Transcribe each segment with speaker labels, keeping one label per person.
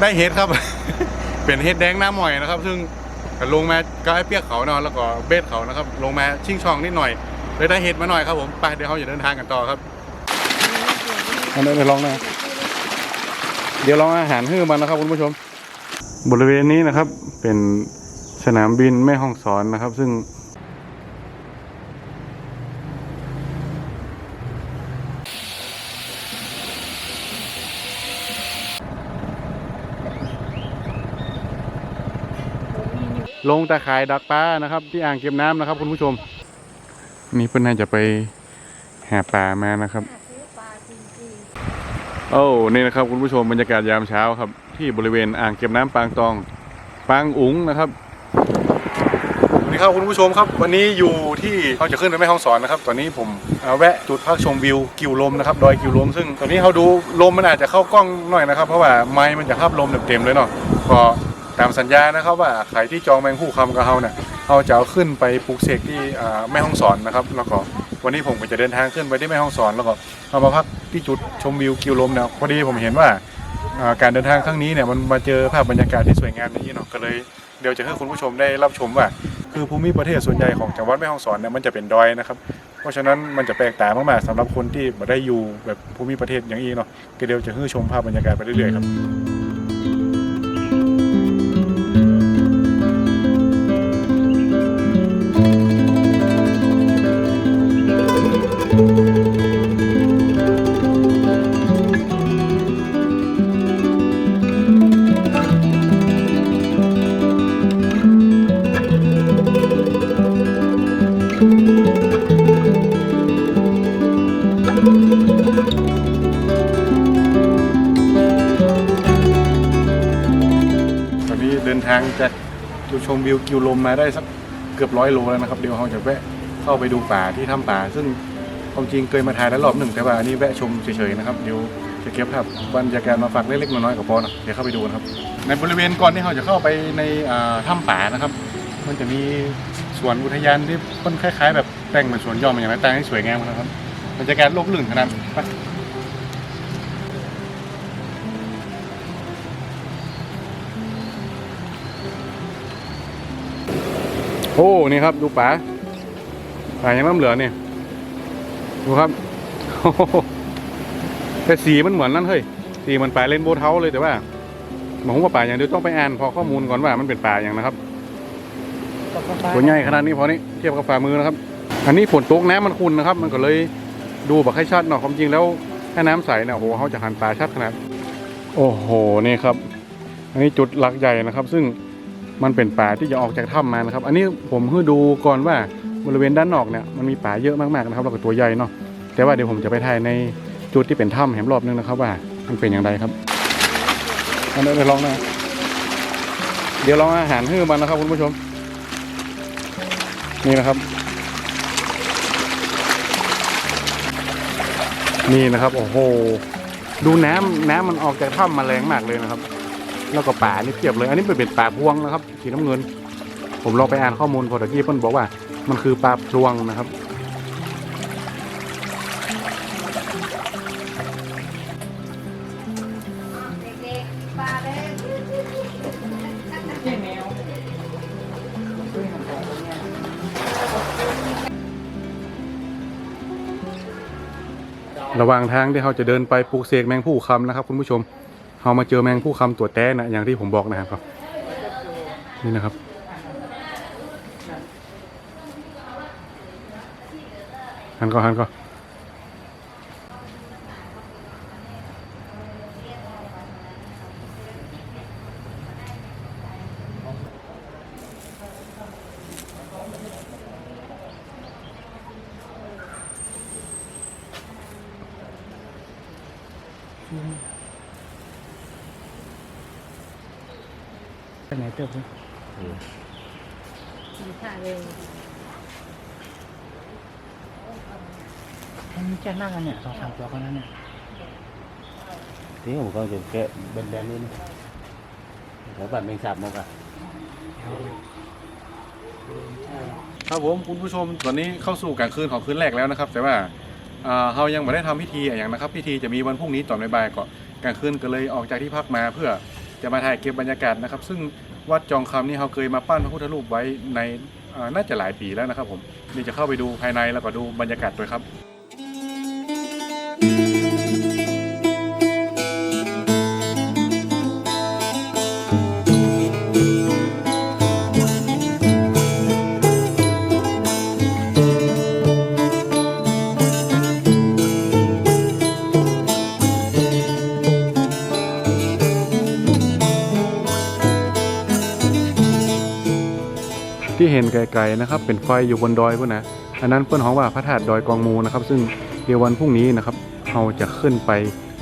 Speaker 1: ได้เห็ดครับ เป็นเห็ดแดงหน้าหม่อยนะครับ ซึ่งก็ลงมาก็ไอ้เปียกเขาเนาะแล้วก็เบสเขานะครับ ลงมาชิงช่องนิดหน่อยเลยได้เห็ดมาหน่อยครับผมไปเดี๋ยวเขาจะเดินทางกันต่อครับอันนี้ไปลองนะเดี๋ยวลองอาหารฮื้อมันนะครับคุณผู้ชม บริเวณนี้นะครับเป็นสนามบินแม่ฮ่องสอนนะครับ ซึ่ง ลงตะข่ายดักปลานะครับ ที่อ่างเก็บน้ำนะครับ คุณผู้ชม นี่เพื่อนน่าจะไปหาปลามานะครับโอ้นี่นะครับคุณผู้ชมบรรยากาศยามเช้าครับ ที่บริเวณอ่างเก็บน้ำปางตองปางอุ๋งนะครับสวัสดีครับคุณผู้ชมครับ วันนี้อยู่ที่เขาจะขึ้นไปแม่ห้องสอนนะครับ ตอนนี้ผมแวะจุดพักชมวิวกิวลมนะครับดอยกิวลม ซึ่งตอนนี้เขาดูลมมันอาจจะเข้ากล้องหน่อยนะครับ เพราะว่าไม้มันจะคับลมเต็มๆเลยเนาะก็ ตามสัญญานะครับว่าใครที่จองแมงผู้คำกับเขาเนี่ยเขาจะเอาขึ้นไปปลูกเสกที่แม่ห้องสอนนะครับ แล้วก็วันนี้ผมก็จะเดินทางขึ้นไปที่แม่ห้องสอน แล้วก็เอามาพักที่จุดชมวิวกิวลมเนี่ยพอดีผมเห็นว่าการเดินทางครั้งนี้เนี่ยมันมาเจอภาพบรรยากาศที่สวยงามอย่างนี้เนาะก็เลยเดี๋ยวจะให้คุณผู้ชมได้รับชมว่า คือภูมิประเทศส่วนใหญ่ของจังหวัดแม่ฮ่องสอนเนี่ยมันจะเป็นดอยนะครับ เพราะฉะนั้นมันจะแปลกต่างมากๆสำหรับคนที่ไม่ได้อยู่แบบภูมิประเทศอย่างนี้เนาะก็เดี๋ยวจะให้ชมภาพบรรยากาศไปเรื่อยๆครับ นนี้เดินทางจากจุดชมวิวกิวลมมาได้สักเกือบร้อยโลแล้วนะครับ เดี๋ยวเราจะแวะเข้าไปดูป่าที่ถ้ำป่า ซึ่งความจริงเคยมาถ่ายแล้วรอบหนึ่งแต่ว่าอันนี้แวะชมเฉยๆนะครับเดี๋ยวจะเก็บภาพบรรยากาศมาฝากเล็กๆน้อยๆกับพอนะเดี๋ยวเข้าไปดูนะครับ ในบริเวณก่อนที่เราจะเข้าไปในถ้ำป่านะครับ มันจะมีสวนอุทยานที่มันคล้ายๆ แบบแต่งเหมือนสวนย่อมอย่างไรแต่งให้สวยงามนะครับบรรยากาศร่มรื่นขนาดไป โอ้ นี่ครับ ดูป่าป่ายังน้ำเหลือเนี่ยดูครับโอ้โหแต่สีมันเหมือนนั่นเฮ้ย สีมันป่าเลนโบว์เทาเลยแต่ว่าหมายความว่าป่าอย่างเดียวต้องไปอ่านพอข้อมูลก่อนว่ามันเป็นป่าอย่างนะครับตัวใหญ่ขนาดนี้พอนี้เทียบกับฝ่ามือนะครับ อันนี้ฝนตกน้ำมันขุ่นนะครับ มันก็เลยดูแบบให้ชัดเนาะความจริงแล้วถ้าน้ำใสเนี่ยโอ้โหเขาจะหันป่าชัดขนาด โอ้โหนี่ครับ อันนี้จุดหลักใหญ่นะครับ ซึ่ง มันเป็นป่าที่จะออกจากถ้ำมานะครับ อันนี้ผมให้ดูก่อนว่าบริเวณด้านนอกเนี่ยมันมีป่าเยอะมากๆนะครับแล้วก็ตัวใหญ่เนาะแต่ว่าเดี๋ยวผมจะไปถ่ายในจุดที่เป็นถ้ำแหมรอบนึงนะครับว่ามันเป็นอย่างไรครับอันนี้ไปลองนะเดี๋ยวลองอาหารให้มันนะครับคุณผู้ชม นี่นะครับ นี่นะครับโอ้โหดูน้ำน้ำมันออกจากถ้ำมาแรงมากเลยนะครับ แล้วก็ป่านี่เพียบเลย อันนี้เป็นเป็นป่าพวงนะครับ สีน้ำเงิน ผมลองไปอ่านข้อมูลพอตะกี้เพิ่นบอกว่า มันคือป่าพลวงนะครับระหว่างทางที่เขาจะเดินไปปลูกเสกแมงผู้คำนะครับ คุณผู้ชม เรามาเจอแมงผู้คำตัวแต้นะอย่างที่ผมบอกนะครับ นี่นะครับ หันก็หันก็
Speaker 2: ไปไหนเติ บเลย
Speaker 3: กินข้าวเลย
Speaker 2: มันมีแค่นั่งกันเนี่ยสองสามตัวกันนั้นเนี่ย
Speaker 4: tiếng một con chuột kẹ bên đen lên các bạn mình sạp một à
Speaker 1: ครับผมคุณผู้ชมตอนนี้เข้าสู่กลางคืนของคืนแรกแล้วนะครับ แต่ว่าเอ่อเรายังไม่ได้ทำพิธีอะไรอย่างนะครับ พิธีจะมีวันพรุ่งนี้ตอนบ่ายๆก่อนกลางคืนก็เลยออกจากที่พักมาเพื่อจะมาถ่ายเก็บบรรยากาศนะครับ ซึ่ง วัดจองคำนี่เขาเคยมาปั้นพระพุทธรูปไว้ในน่าจะหลายปีแล้วนะครับผมนี่จะเข้าไปดูภายในแล้วก็ดูบรรยากาศด้วยครับ เห็นไกลๆนะครับ เป็นไฟอยู่บนดอยพุ่นนะอันนั้นเปิ้นฮ้องว่าพระธาตุดอยกองมูนะครับ ซึ่งเดี๋ยววันพรุ่งนี้นะครับเราจะขึ้นไป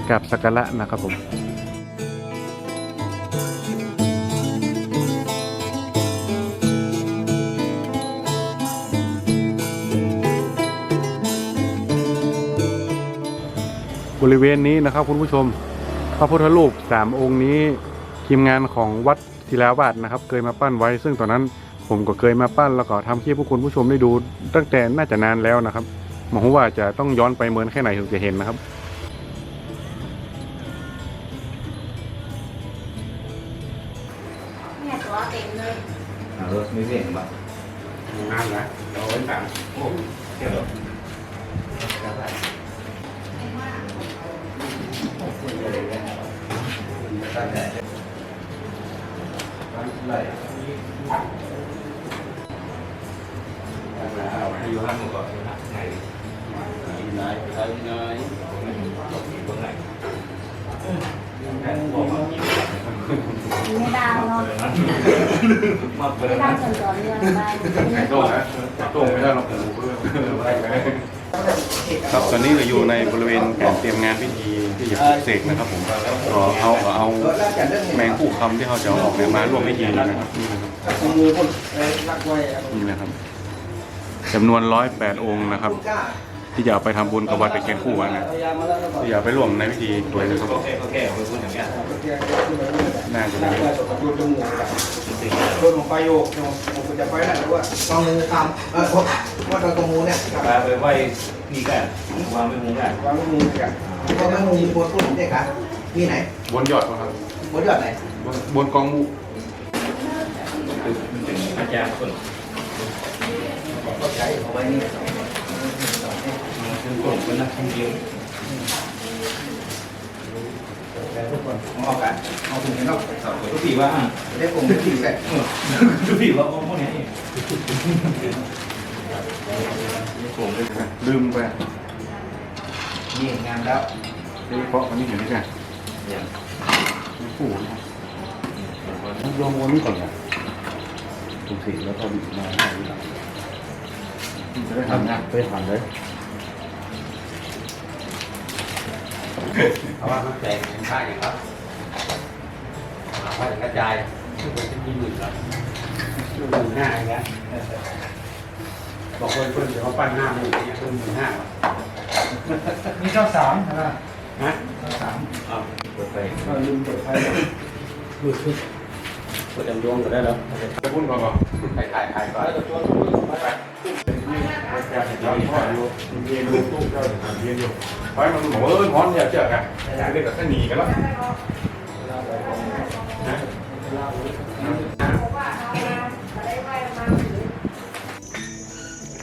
Speaker 1: กราบสักการะนะครับผมบริเวณนี้นะครับคุณผู้ชม พระพุทธรูปสามองค์นี้ทีมงานของวัดศิลาวาสนะครับ เคยมาปั้นไว้ ซึ่งตอนนั้น ผมก็เคยมาปั้นแล้วก็ทำคลิปให้คุณผู้ชมได้ดู ตั้งแต่น่าจะนานแล้วนะครับหมายความว่าจะต้องย้อนไปเมินแค่ไหนถึงจะเห็นนะครับ
Speaker 5: เนี่ยตัวเต็มเลย
Speaker 6: เออไม่เสียงป่ะงานนะเราไว้ตังโอ้เดี๋ยว อยู่ห้างหมู่ก่อนไหนไหนไหนไหน
Speaker 5: ไม่ดาวเนาะ
Speaker 6: มาเปิ
Speaker 5: ไม่
Speaker 6: ด
Speaker 5: ดาวส่วนตัวเรื่องได้
Speaker 1: โต้งนะโต้งไม่ได้หรอกครับตอนนี้เราอยู่ในบริเวณการเตรียมงานพิธีที่จะปลุกเสกนะครับผมก็เขาเอาแมงคู่คำที่เขาจะเอาออกเนี่ยมาร่วมพิธีนะครับนี่นะครับ
Speaker 6: นี่
Speaker 1: นะครับ จำนวนร้อยแปดองค์นะครับ ที่จะเอาไปทำบุญกับวัดตะเคียนคู่นะที่จะเอาไปร่วมในพิธีด้วยนะครับ
Speaker 6: โอเคโอเคเอาไปพูดอย่างเงี้ย
Speaker 1: น่าจะมี
Speaker 7: คนของไฟโยกผมจะไปนั่นหรือว่าต้องมือทำเออว่าตอนกมูเนี่ย
Speaker 6: ไปไว้นี่กันวางไว้มุมกัน
Speaker 7: วางมือกันเพราะมันมีบนพุ่นเนี่ยครับที่ไหน
Speaker 1: บนยอดครับ
Speaker 7: บนยอดไหน
Speaker 1: บนบนกองมู
Speaker 6: ถึงอาจารย์คน
Speaker 7: ก็ใช้เอาไว้นี่
Speaker 6: ถึงคนเป็นนักท่องเที่ยว
Speaker 7: มองกันเอาถุงให้นอก
Speaker 6: ทุกทีว่า
Speaker 7: ได้ผมที่เสร็จ
Speaker 6: ทุกทีว่าพวกนี้
Speaker 1: ลืมไป
Speaker 7: นี่งานแล้ว
Speaker 1: ที่เพราะอันนี้เห็นไหมแก
Speaker 6: อย่าง
Speaker 1: คู่
Speaker 6: ลงวนนี้ก่อนนะทุกทีแล้วก็มาให้หลัง
Speaker 1: จะได้ทำนะ
Speaker 6: ไปทำเลยเพราะว่ามันแตกเป็นค่าอยู่ครับค่ายกระจายทุกคนจะมีหมื่นละหมื่นห้าอย่างเงี้ยบอกคนเพิ่นเดี๋ยวเขาปั้นหน้าหมื่นเนี่ยเพิ่มหมื่นห้า
Speaker 8: มีเจ้าสามนะ
Speaker 6: ฮะสามอ้าวเปิดไป
Speaker 8: ก็ลืมเปิดไฟ
Speaker 6: มืดขึ้นเปิดจำดวงก็ได้แล้ว
Speaker 1: ไปพุ่นก่อนก่อน
Speaker 6: ถ่ายถ่ายถ่ายก่อน
Speaker 1: เราพ่ออยู่เรียนดูตู้เจ้าเรียนอยู่ไปมันบอกเออฮ้อนอย่าเจอกันเรียกกับข้าหนีกันแล้ว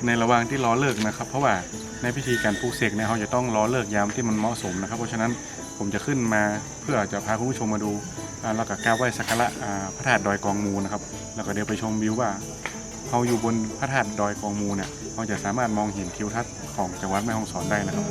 Speaker 1: ในระหว่างที่รอเลิกนะครับ เพราะว่าในพิธีการปลูกเสกเนี่ยเขาจะต้องรอเลิกยามที่มันเหมาะสมนะครับ เพราะฉะนั้นผมจะขึ้นมาเพื่อจะพาคุณผู้ชมมาดูอ่าแล้วก็กราบไหว้สักการะพระธาตุดอยกองมูนะครับ แล้วก็เดี๋ยวไปชมวิวว่า เขาอยู่บนพระธาตุดอยกองมูเนี่ยเราจะสามารถมองเห็นทิวทัศน์ของจังหวัดแม่ฮ่องสอนได้นะครับ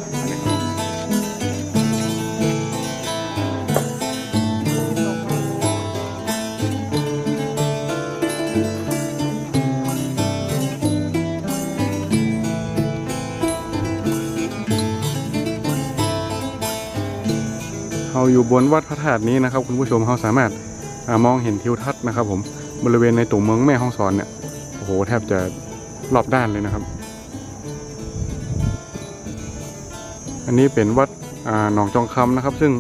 Speaker 1: เราอยู่บนวัดพระธาตุนี้นะครับ คุณผู้ชมเราสามารถอมองเห็นทิวทัศน์นะครับ ผมบริเวณในตัวเมืองแม่ฮ่องสอนเนี่ย หแทบจะรอบด้านเลยนะครับ อันนี้เป็นวัดหนองจองคำนะครับ ซึ่ง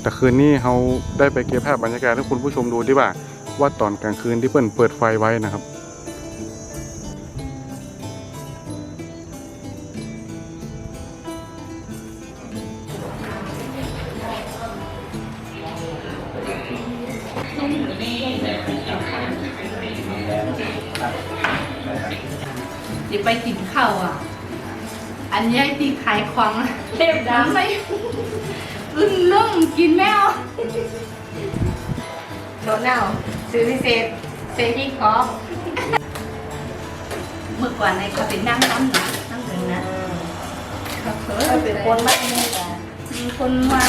Speaker 1: แต่คืนนี้เราได้ไปเก็บภาพบรรยากาศให้คุณผู้ชมดูที่ว่าวัดตอนกลางคืนที่เปิ้นเปิดไฟไว้นะครับ
Speaker 3: เซที่คอฟเมื่อก่อนในเขาเป็นนั่งน้ำหนักนั่งหนึ่งนะเขาเคย
Speaker 9: เป็นคนไม่นี่แหละ
Speaker 3: มีคนว่า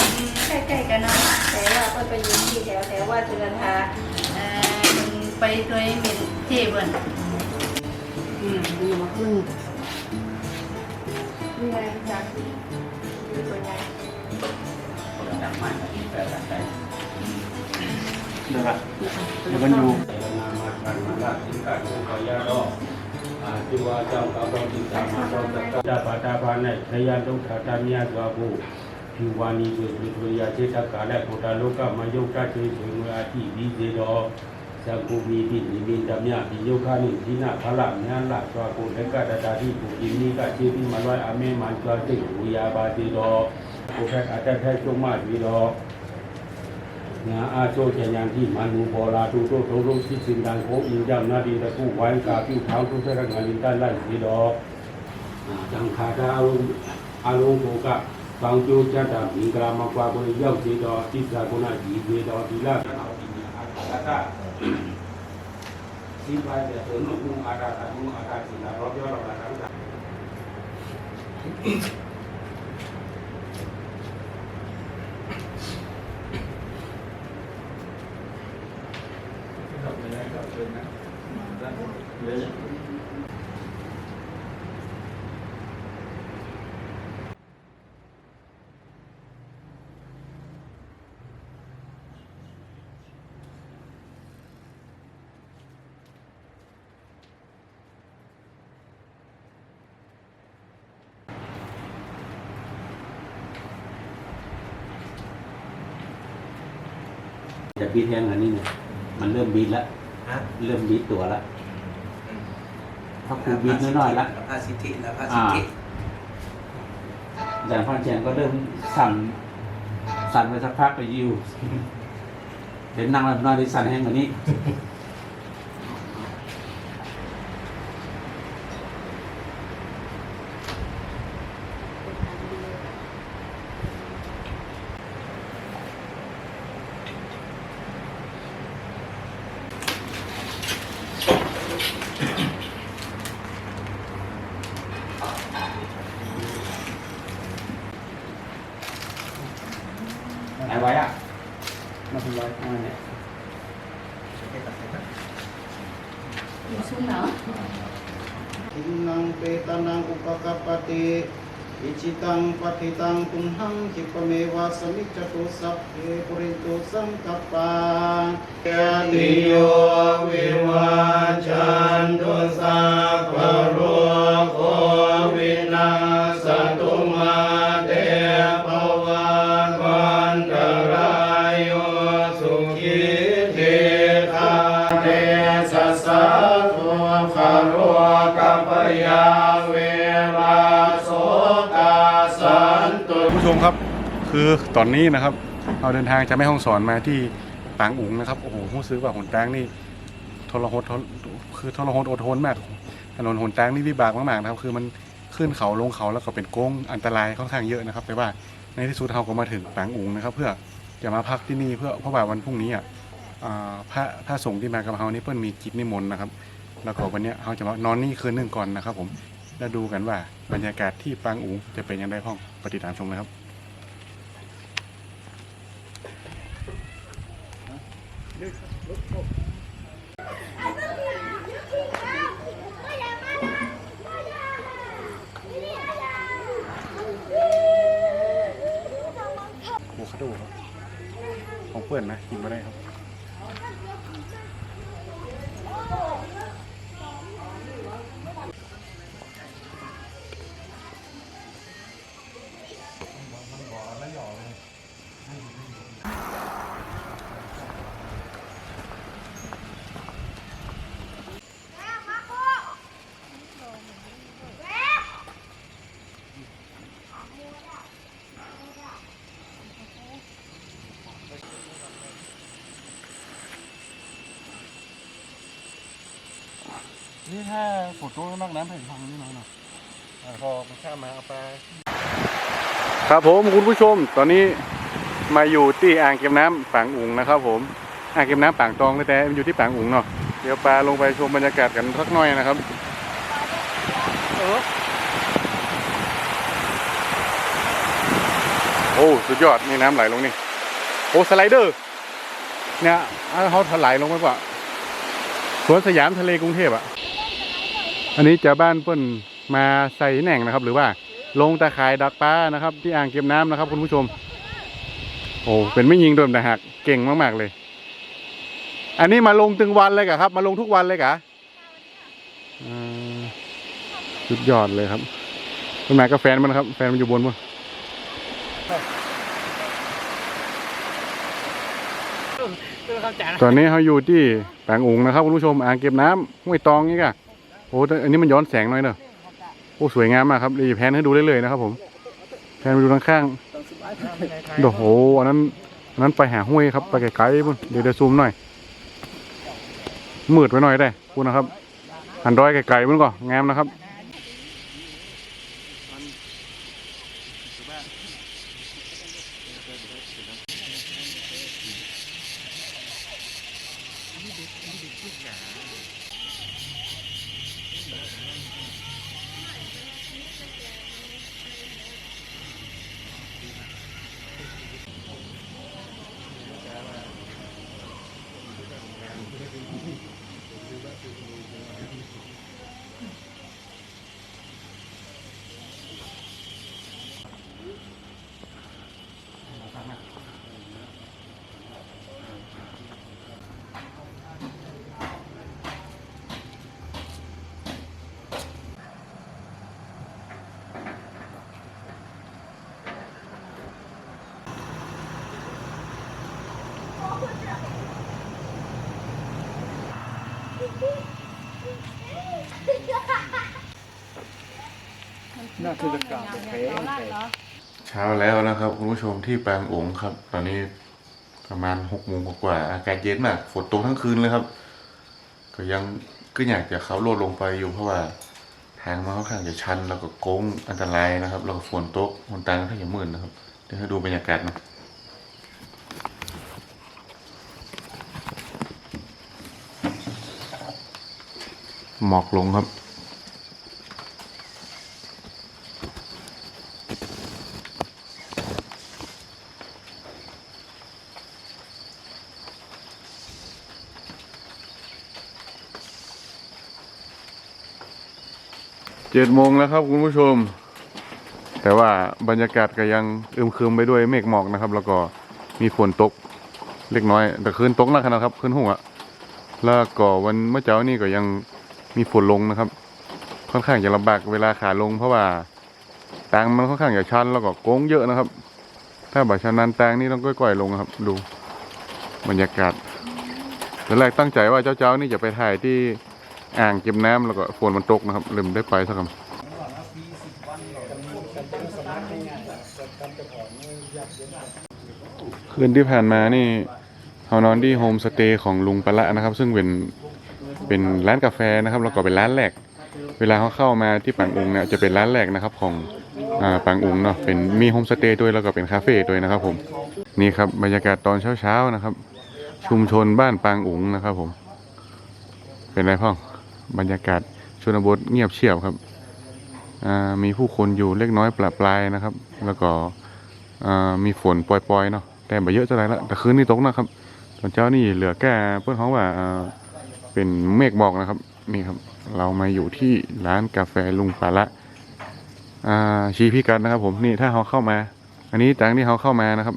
Speaker 3: ใกล้ๆกันเนาะ
Speaker 9: แต่ว่าก็ไปอยู่ที่แถวแถวว่าเตือนค่ะ
Speaker 3: เอ่อไปโดยเป็นเทเบิล
Speaker 9: อืมดีมากอืมนี่ไงจากดูตัวใหญ่
Speaker 4: ดังมากแต่ละใจ
Speaker 2: เดี๋ยวละเดี๋ยวมันอยู่
Speaker 4: ကမလသင်္ကတ်ကိုခေါ်ရတော့အာဒီဝါကြောင့်ကာဘောတိသာမတော်တတဘာတာဘာနဲ့ခရယဒုက္ခတမြတ်စွာဘုဒီဝါနီကိုဒီလိုရစေတကာလည်းဘုဒ္ဓလောကမယုတ်တတ်သေးဘူးအတိပြီးသေးတော့သကုမီတိနိမိတမြဒီယုခာနိဒီနာဖလမြန်းလာစွာကိုလက်ကတတာတိကိုဒီနိကခြေပြီးမလွိုက်အမင်းမှကြွားသိဝူရပါသေးတော့ဘုရားအတတ်ထက်ဆုံးမှပြီးတော့ นิทินาพละญาณละสวาภูและกาตาที่ปุจินีกาเจติมาลอยอเมมันจวาติอุยาบาติโดโอแพอาจารย์ไทยจงมาวีโดงาอาโชจยานที่มานูโบราตูโตโตรุที่สินดังโคอินยามนาดีตะกู้ไว้กาพิวเท้าทุเสรังานินตันไล่สีดอกจังคาดาอารมณ์อารมณ์โกกะฟังจูจัตตามิกรามากวาบริยาวสีดอกทิสากุณาจีเวดอกทีลาเอาทีนี้อาคาตาสิบายเดชนุกุงอาราตานุอาราสินารอบยอดราตา แต่บีทแทงอันนี้เนี่ยมันเริ่มบีทแล้ว
Speaker 10: ฮะ
Speaker 4: เริ่มบีทตัวแล้วถ้าครูบีทน้อยๆแล้ว
Speaker 10: พาสิทธิแล้วพาสิทธิ
Speaker 4: อาจารย์พันแจงก็เริ่มสั่นสั่นไปสักพักไปยิวเห็นนั่งแล้วน้อยได้สั่นแห้งกว่านี้ไหนไว้อะมาทำไว้ข้างในเนี่ย
Speaker 3: อยู่ชุ่มเนาะ
Speaker 10: ทินังเป ตานังอุปกัปติอิจิตังปฏิตังตุมหังคิปเมวะสมิจตุสัพเพปุริโตสังกัปปะยะติโยวิวาจันตุสัพพะโรโควินาสตุมาเต
Speaker 1: คือตอนนี้นะครับ เราเดินทางจากแม่ห้องสอนมาที่ปางอุ๋งนะครับ โอ้โหผู้ซื้อว่าหนแตงนี่ทรหดทรคือทรหดอดทนมาก ถนนหนแตงนี่วิบากมากๆนะครับ คือมันขึ้นเขาลงเขาแล้วก็เป็นโค้งอันตรายค่อนข้างเยอะนะครับ แต่ว่าในที่สุดเราก็มาถึงปางอุ๋งนะครับ เพื่อจะมาพักที่นี่เพื่อเพราะว่าวันพรุ่งนี้อะอ่าพระพระสงฆ์ที่มากับเรานี่เพิ่นมีกิจนิมนต์นะครับ แล้วก็วันเนี้ยเราจะมานอนนี่คืนหนึ่งก่อนนะครับ ผมแล้วดูกันว่าบรรยากาศที่ปางอุ๋งจะเป็นยังไงห้องปฏิตามชมนะครับ โวคาโดครับ ของเปื่อนนะ กินมาได้ครับ นี่ถ้าฝนตกนอกน้ำแผ่นฟังนี่น้อยหน่อยพอมันข้ามมาเอาไปครับผมคุณผู้ชม ตอนนี้มาอยู่ที่อ่างเก็บน้ำปางอุ๋งนะครับ ผมอ่างเก็บน้ำปางตองแต่มันอยู่ที่ปางอุ๋งเนาะเดี๋ยวปลาลงไปชมบรรยากาศกันสักหน่อยนะครับโอ้สุดยอดนี่น้ำไหลลงนี่โอ้สไลเดอร์ เนี่ยเขาถลายลงไปกว่าสวนสยามทะเลกรุงเทพอะ อันนี้จะบ้านเปิ้นมาใส่แหน่งนะครับ หรือว่าลงตะข่ายดักปลานะครับ ที่อ่างเก็บน้ำนะครับ คุณผู้ชม โอ้เป็นไม่ยิงโดนแต่หักเก่งมากๆเลย อันนี้มาลงตึงวันเลยกะครับ มาลงทุกวันเลยกะอ่าสุดยอดเลยครับมันมากับแฟนมันครับ แฟนมันอยู่บนมั้งตอนนี้เขาอยู่ที่แปลงอุงนะครับคุณผู้ชมอ่างเก็บน้ำห้วยตองนี่ก่ะ โอ้แต่อันนี้มันย้อนแสงหน่อยเนอะโอ้สวยงามมากครับรีแพนให้ดูได้เลยนะครับผมแพนไปดูทางข้างโอ้โหอันนั้นอันนั้นไปหาห้วยครับไปไกลๆพุ่นเดี๋ยวเดี๋ยวซูมหน่อยมืดไปหน่อยได้คุณนะครับหันดอยไกลๆพุ่นก่อนงามนะครับ
Speaker 2: คือจะกลางเป็นเพลง
Speaker 1: เช้าแล้วนะครับ คุณผู้ชมที่แปลงองครับ ตอนนี้ประมาณหกโมงกว่าอากาศเย็นมากฝนตกทั้งคืนเลยครับ ก็ยังก็อยากจะเขาโลดลงไปอยู่เพราะว่าทางมันค่อนข้างจะชันแล้วก็โค้งอันตรายนะครับแล้วก็ฝนตกฝนตางค่อนข้างมืดนะครับเดี๋ยวให้ดูบรรยากาศนะหมอกลงครับ เจ็ดโมงแล้วครับคุณผู้ชม แต่ว่าบรรยากาศก็ยังอึมครึมไปด้วยเมฆหมอกนะครับ แล้วก็มีฝนตกเล็กน้อย แต่คืนตกหนักนะครับคืนหัวแล้วก็วันเมื่อเช้านี่ก็ยังมีฝนลงนะครับ ค่อนข้างจะลำบากเวลาขาลง เพราะว่าตางมันค่อนข้างจะชันแล้วก็โค้งเยอะนะครับ ถ้าแบบชันนันตางนี่ต้องก้อยๆลงครับ ดูบรรยากาศตอนแรกตั้งใจว่าเจ้าๆนี่จะไปถ่ายที่ อ่างเก็บน้ำแล้วก็ฝนมันตกนะครับลืมได้ไปสักคำคืนที่ผ่านมานี่เรานอนที่โฮมสเตย์ของลุงปะละนะครับ ซึ่งเป็นเป็นร้านกาแฟนะครับ แล้วก็เป็นร้านแรก เวลาเขาเข้ามาที่ปังอุงเนี่ยจะเป็นร้านแรกนะครับของอ่าปังอุงเนาะเป็นมีโฮมสเตย์ด้วยแล้วก็เป็นคาเฟ่ด้วยนะครับผมนี่ครับบรรยากาศตอนเช้าๆนะครับ ชุมชนบ้านปังอุงนะครับผม เป็นไรพ่อ บรรยากาศชนบทเงียบเชียบครับมีผู้คนอยู่เล็กน้อยปลาปลายนะครับ แล้วก็มีฝนปล่อยๆเนาะแต่ไม่เยอะเท่าไหร่ละแต่คืนนี้ตกนะครับ ตอนเช้านี่เหลือแค่เพื่อนเขาว่าเป็นเมฆหมอกนะครับนี่ครับ เรามาอยู่ที่ร้านกาแฟลุงปาละาชี้พิกัดนะครับ ผมนี่ถ้าเขาเข้ามา อันนี้จากที่เขาเข้ามานะครับ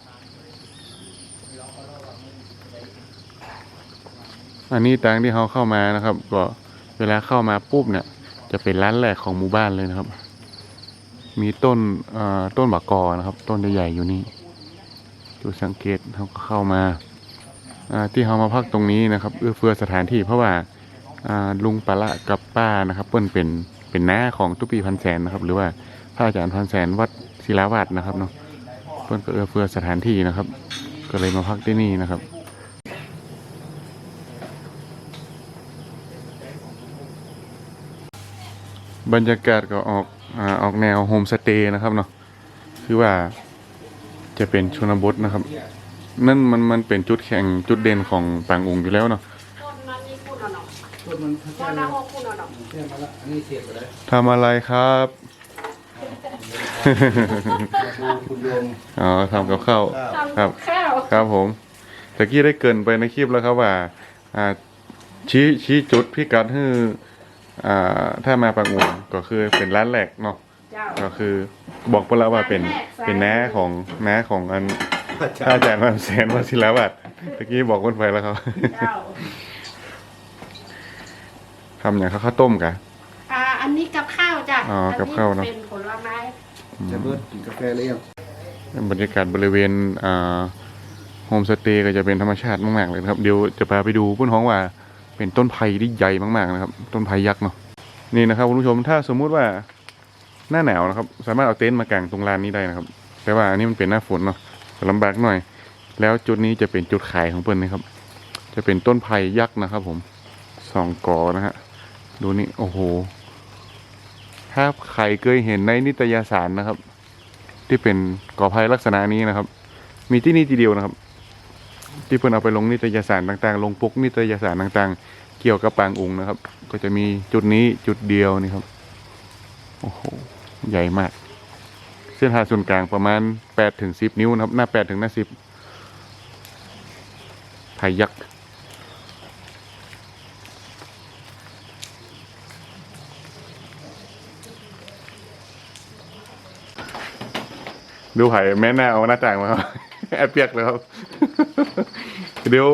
Speaker 1: อันนี้ตังที่เขาเข้ามานะครับ ก็ เวลาเข้ามาปุ๊บเนี่ย จะเป็นร้านแรกของหมู่บ้านเลยนะครับ มีต้นเอ่อต้นบักกอนะครับ ต้นใหญ่ๆอยู่นี่จุดสังเกตเขาก็เข้ามาที่เขามาพักตรงนี้นะครับเอื้อเฟื้อสถานที่เพราะว่าลุงปะละกับป้านะครับเปิ้นเป็นเป็นน้าของตุปีพันแสนนะครับ หรือว่าพระอาจารย์พันแสนวัดศิลาวัดนะครับเนาะเปิ้นก็เอื้อเฟื้อสถานที่นะครับ ก็เลยมาพักที่นี่นะครับ บรรยากาศก็ออกอออกแนวโฮมสเตย์นะครับเนาะคือว่าจะเป็นชนบทนะครับ นั่นมันมันเป็นจุดแข่งจุดเด่นของปางอุงอยู่แล้วเนาะ
Speaker 9: ต้นมันนี่พูดเอาหน่อย
Speaker 10: ต้นมันแค่
Speaker 9: ต้น
Speaker 10: นั้
Speaker 9: ละ
Speaker 10: น
Speaker 9: หกพูดเอาหน่อย
Speaker 10: แค่มาละอันนี้เสียไป
Speaker 1: ทำอะไรครับ
Speaker 10: มาดูคุณโยม
Speaker 1: อ๋อทำกับข้าว
Speaker 10: ข้าว
Speaker 9: ทำกับข้าว
Speaker 1: ครับผมตะกี้ได้เกินไปในคลิปแล้วครับว่าอ่าชี้ชี้จุดพิกัดให้ อ่าถ้ามาปางอุงก็คือเป็นร้านแรกเนาะ
Speaker 9: เจ้า
Speaker 1: ก็คือบอกไปแล้วว่าเป็น
Speaker 9: ร้านแรกซ้าย
Speaker 1: เป็นน้าของน้าของอัน
Speaker 10: พระ
Speaker 1: ถ้า
Speaker 10: เจ้า
Speaker 1: อาจารย์วันแสนวชิรวัตรตะกี้บอกคนไปแล้วครับ
Speaker 9: เจ้า
Speaker 1: ทำอย่างข้าวข้าวต้มกะ
Speaker 9: อ่า อันนี้กับข้าวจ้ะ
Speaker 1: อ๋อกับข้าวเนอะ
Speaker 9: เป็นผลไม้
Speaker 10: จะเบิดกินกาแฟเลยยัง
Speaker 1: บรรยากาศบริเวณอ่าโฮมสเตย์ก็จะเป็นธรรมชาติมากๆเลยนะครับ เดี๋ยวจะพาไปดูพื้นห้องว่า เป็นต้นไผ่ที่ใหญ่มากๆนะครับ ต้นไผ่ยักษ์เนาะนี่นะครับคุณผู้ชมถ้าสมมุติว่าหน้าหนาวนะครับ สามารถเอาเต็นท์มากางตรงลานนี้ได้นะครับ แต่ว่าอันนี้มันเป็นหน้าฝนเนาะลำบากหน่อย แล้วจุดนี้จะเป็นจุดขายของเปิ้ลนะครับ จะเป็นต้นไผ่ยักษ์นะครับ ผมสองกอนะฮะดูนี่โอ้โหถ้าใครเคยเห็นในนิตยสารนะครับ ที่เป็นกอไผ่ลักษณะนี้นะครับ มีที่นี่ทีเดียวนะครับ ที่เพิ่นเอาไปลงนิตยสารต่างๆ ลงปกนิตยสารต่างๆ เกี่ยวกับปางอุงนะครับ ก็จะมีจุดนี้จุดเดียวนี่ครับโอ้โหใหญ่มาก เส้นผ่าศูนย์กลางประมาณ8ถึง10 นิ้วนะครับ หน้า8ถึงหน้า10ไผ่ยักษ์ดูไผ่แม่หน้าเอาหน้าต่างมาครับแอบเปียกเลยครับ เดี๋ยว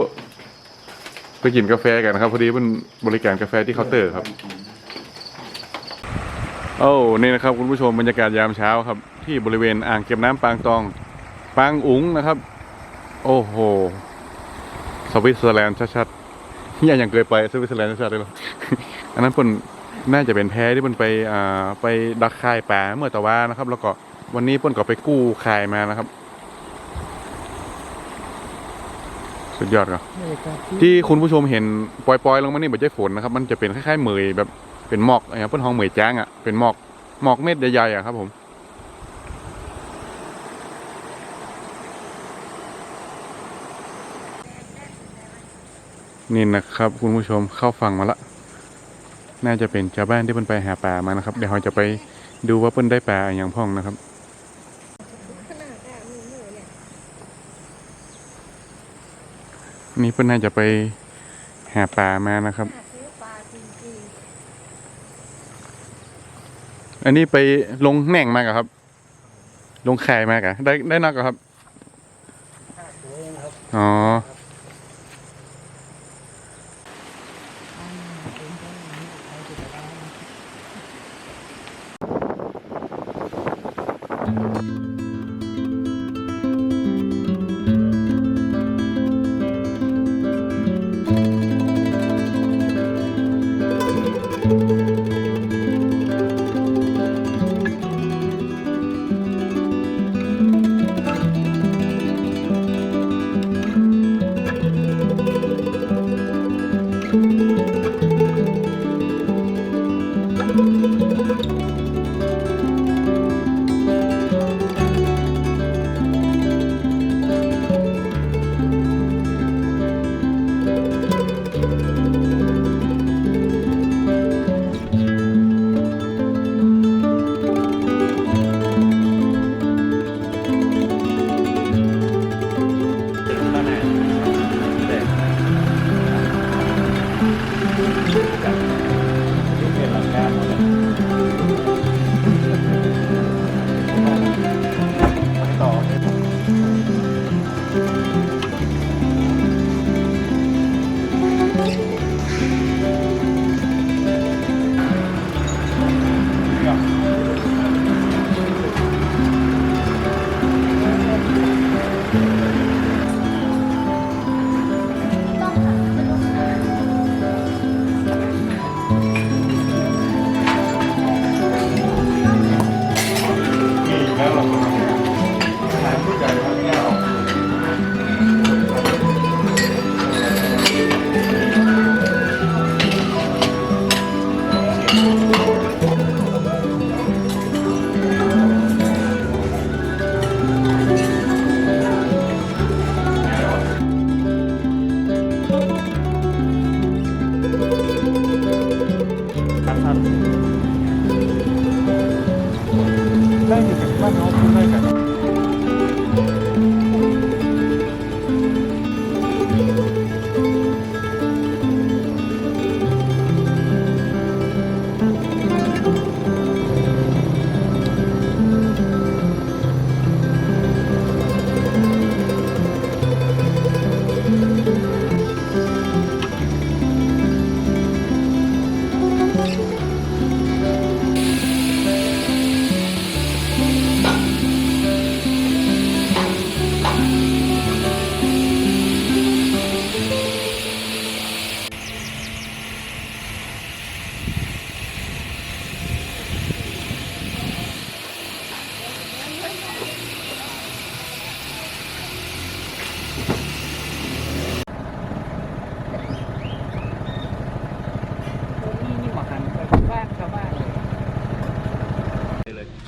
Speaker 1: ไปกินกาแฟกันนะครับ พอดีเป็นบริการกาแฟที่เคาน์เตอร์ครับโอ้นี่นะครับคุณผู้ชมบรรยากาศยามเช้าครับ ที่บริเวณอ่างเก็บน้ำปางตอง ปางอุ๋งนะครับ โอ้โห สวิตเซอร์แลนด์ชัดๆยังยังเคยไปสวิตเซอร์แลนด์ชัดๆเลยหรออันนั้นเพิ่นน่าจะเป็นแพที่เพิ่นไปอ่าไปดักคายปลาเมื่อตะวันนะครับ แล้วก็วันนี้เพิ่นก็ไปกู้คายมานะครับ สุดยอดครับ ที่คุณผู้ชมเห็นปล่อยๆลงมานี่ไม่ใช่ฝนนะครับ มันจะเป็นคล้ายๆเหมยแบบเป็นหมอกอะไรครับเพิ่นห้องเหมยจ้างอะเป็นหมอกหมอกเม็ดใหญ่ๆอะครับผมนี่นะครับคุณผู้ชมเข้าฟังมาละ น่าจะเป็นชาวบ้านที่เพิ่นไปหาปลามานะครับ เดี๋ยวเราจะไปดูว่าเพิ่นได้ปลาอย่างพ่องนะครับ นี่เพิ่นน่าจะไปหาปลามานะครับ
Speaker 9: อั
Speaker 1: นนี้ไปลงแหน่งมากครับ ลงไข่มากะได้ได้นักอครับ อ๋อ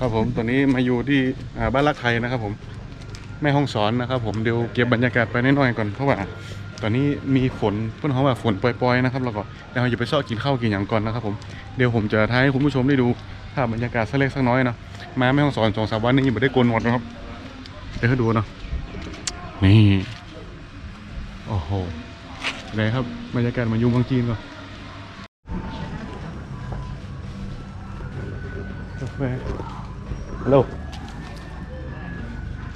Speaker 1: ครับผมตอนนี้มาอยู่ที่บ้านรักไทยนะครับผมแม่ห้องสอนนะครับ ผมเดี๋ยวเก็บบรรยากาศไปนิดน้อยก่อนเพราะว่า ตอนนี้มีฝนเพื่อนเขาว่าฝนปล่อยๆนะครับแล้วก็เดี๋ยวเราจะไปซ่อกินข้าวกินอย่างก่อนนะครับผมเดี๋ยวผมจะท้ายให้คุณผู้ชมได้ดูภาพบรรยากาศสักเล็กสักน้อยเนาะมาแม่ห้องสอนสองสามวันนี้ไม่ได้โกนหมดนะครับเดี๋ยวให้ดูนะนี่โอ้โหไหนครับบรรยากาศมาอยู่เมืองจีนก่อนกาแฟ ฮัลโหล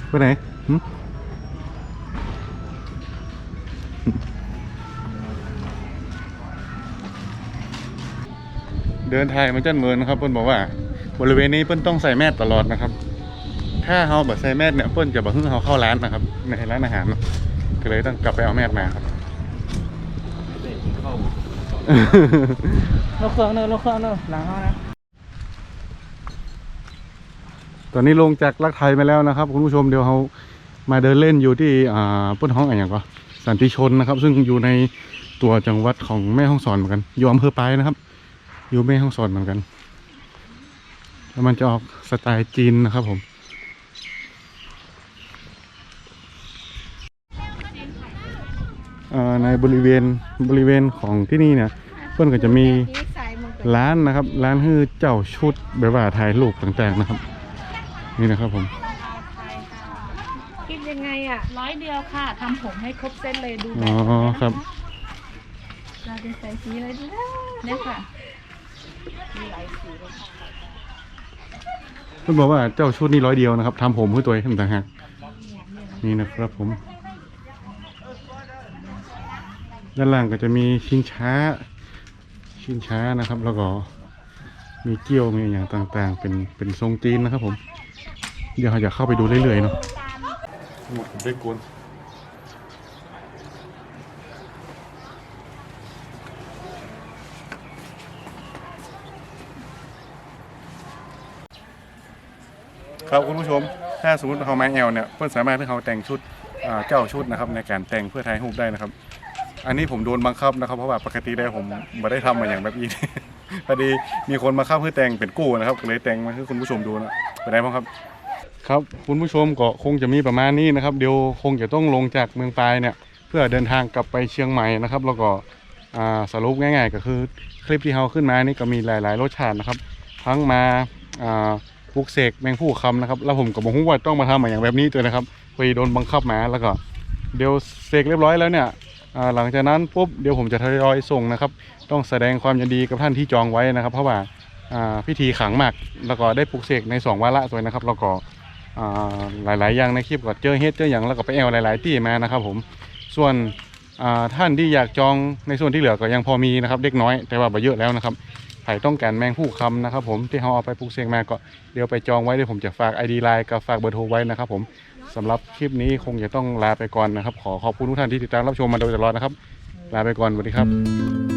Speaker 1: ไปไหนหึเดินทางมาจันเมินนะครับเปิ้นบอกว่า บริเวณนี้เปิ้นต้องใส่แมสตลอดนะครับ ถ้าเฮาแบบใส่แมสเนี่ยเปิ้นจะบอกให้เฮาเข้าร้านนะครับในร้านอาหารเนอะก็เลยต้องกลับไปเอาแมสมาครับ
Speaker 2: เราเครื่องเนอะเราเครื่องเนอะหลังเขานะ
Speaker 1: ตอนนี้ลงจากลักไทยมาแล้วนะครับคุณผู้ชมเดี๋ยวเขามาเดินเล่นอยู่ที่อ่าเปิ้นห้องอะไรอย่างก็สันติชนนะครับ ซึ่งอยู่ในตัวจังหวัดของแม่ฮ่องสอนเหมือนกันอยู่อำเภอปายนะครับ อยู่แม่ฮ่องสอนเหมือนกันแล้วมันจะออกสไตล์จีนนะครับผมในบริเวณบริเวณของที่นี่เนี่ยเพื่อนก็จะมีร้านนะครับ ร้านฮือเจ้าชุดแบบว่าถ่ายรูปต่างๆนะครับ นี่นะครับผม
Speaker 9: คิดยังไงอะ
Speaker 3: ร้อยเดียวค่ะทำผมให้ครบเส้นเลยดูแบ
Speaker 1: อ๋อบครับ
Speaker 3: เราจะใส่สีอะไรดีนะเนี่ยค่ะมีหลายสีเลยค่ะ
Speaker 1: เพื่อนบอกว่าเจ้าชุดนี้ร้อยเดียวนะครับทำผมเพื่อตัวเองต่างหากนี่นะครับผม ด้านล่างก็จะมีชิงช้า ชิงช้านะครับ แล้วก็มีเกี้ยวมีอย่างต่างๆ เป็นเป็นทรงจีนนะครับผม เดี๋ยวเราจะเข้าไปดูเรื่อยๆเนาะหมดได้กวนครับคุณผู้ชม ถ้าสมมติเขาไม้แอลเนี่ยเพื่อนสามารถที่เขาแต่งชุดเจ้าชุดนะครับในการแต่งเพื่อถ่ายรูปได้นะครับ อันนี้ผมโดนบังคับนะครับ เพราะว่าปกติได้ผมไม่ได้ทำมาอย่างแบบนี้พอดีมีคนมาเข้าเพื่อแต่งเป็นกู้นะครับก็เลยแต่งมาให้คุณผู้ชมดูนะไปได้บ้างครับ ครับคุณผู้ชมก็คงจะมีประมาณนี้นะครับเดี๋ยวคงจะต้องลงจากเมืองปลายเนี่ย เพื่อเดินทางกลับไปเชียงใหม่นะครับ แล้วก็สรุปง่าย ๆ ก็คือคลิปที่เราขึ้นมานี่ก็มีหลาย ๆ รสชาตินะครับ ทั้งมาปลุกเสกแมงผู้คำนะครับ แล้วผมก็บอกว่าต้องมาทำอย่างแบบนี้ตัวนะครับพอดีโดนบังคับมาแล้วก็เดี๋ยวเสกเรียบร้อยแล้วเนี่ยหลังจากนั้นปุ๊บเดี๋ยวผมจะทยอยส่งนะครับ ต้องแสดงความยินดีกับท่านที่จองไว้นะครับ เพราะว่าพิธีขังมากแล้วก็ได้ปลุกเสกในสองวาระตัวนะครับแล้วก็ หลาย ๆ อย่างในคลิปก็เจอเฮ็ดเจออย่างแล้วก็ไปแอลหลาย ๆ ที่มานะครับ ผมส่วนท่านที่อยากจองในส่วนที่เหลือก็ยังพอมีนะครับเล็กน้อยแต่ว่าบ่เยอะแล้วนะครับใครต้องการแมงผู้คำนะครับ ผมที่เขาเอาไปปลุกเสกมาก็เดี๋ยวไปจองไว้เดี๋ยวผมจะฝาก ID ไลน์กับฝากเบอร์โทรไว้นะครับ ผมสำหรับคลิปนี้คงจะต้องลาไปก่อนนะครับ ขอขอบคุณทุกท่านที่ติดตามรับชมมาโดยตลอดนะครับ ลาไปก่อนสวัสดีครับ